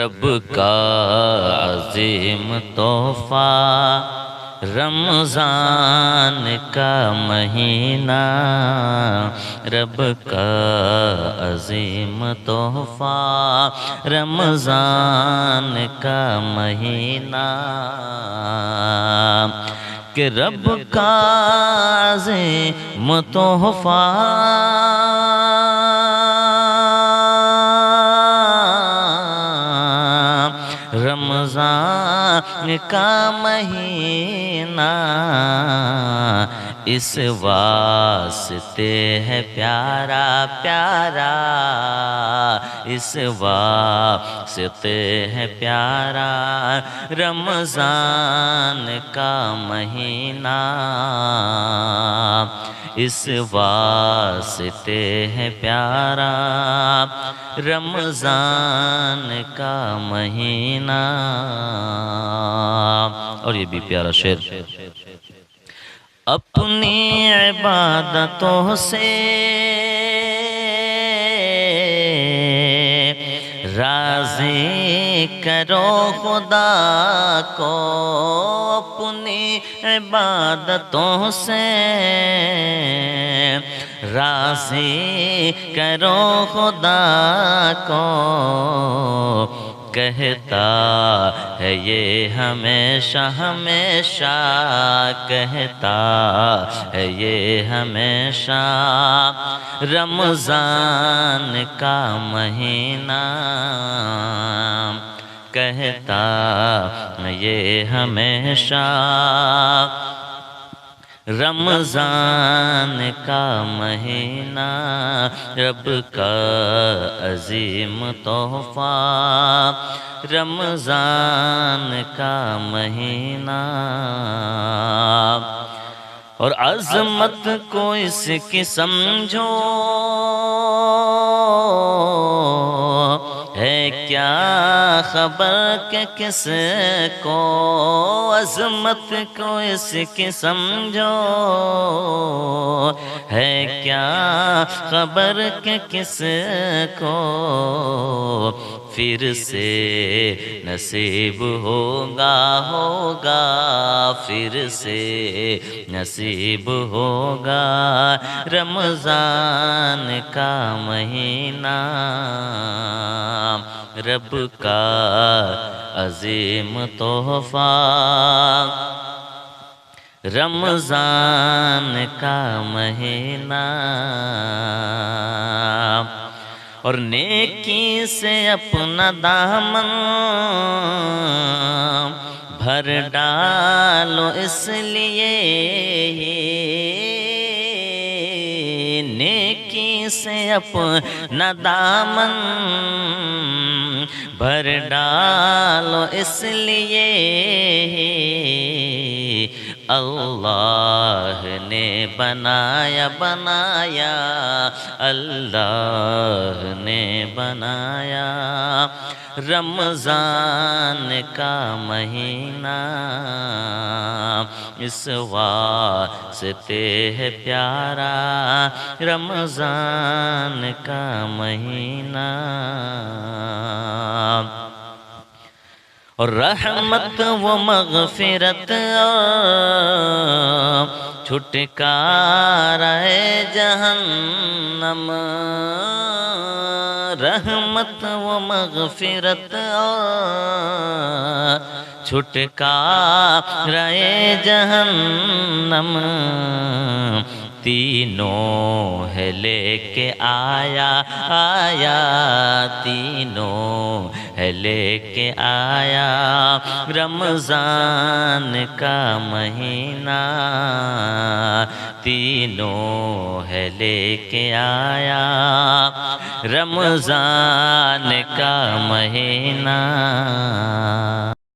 رب کا عظیم تحفہ، رمضان کا مہینہ، رب کا عظیم تحفہ، رمضان کا مہینہ۔ کہ رب کا عظیم تحفہ کا مہینہ اس واسطے ہے پیارا پیارا اس واسطے ہے پیارا رمضان کا مہینہ اس واسطے ہے پیارا رمضان کا مہینہ۔ اور یہ بھی پیارا شعر۔ اپنی عبادتوں سے راضی کرو خدا کو۔ اپنی عبادتوں سے راضی کرو خدا کو۔ کہتا ہے یہ ہمیشہ ہمیشہ، کہتا ہے یہ ہمیشہ۔ رمضان کا مہینہ، کہتا ہے یہ ہمیشہ۔ رمضان کا مہینہ، رب کا عظیم تحفہ۔ رمضان کا مہینہ۔ اور عظمت کو اس کی سمجھو۔ کیا خبر کہ کس کو عظمت کو اس کی سمجھو ہے کیا خبر کہ کس کو پھر سے نصیب ہوگا ہوگا پھر سے نصیب ہوگا رمضان کا مہینہ رب کا عظیم تحفہ۔ رمضان کا مہینہ۔ اور نیکی سے اپنا دامن بھر ڈالو اس لیے نیکی سے اپنا دامن بھر ڈالو اس لیے اللہ نے بنایا بنایا اللہ نے بنایا۔ رمضان کا مہینہ اس واسطے ہے پیارا رمضان کا مہینہ۔ اور رحمت و مغفرت چھٹکارا ہے جہنم۔ رحمت و مغفرت چھٹکارا ہے جہنم۔ تینوں ہے لے کے آیا آیا۔ تینوں ہے لے کے آیا۔ رمضان کا مہینہ۔ تینوں ہے لے کے آیا۔ رمضان کا مہینہ۔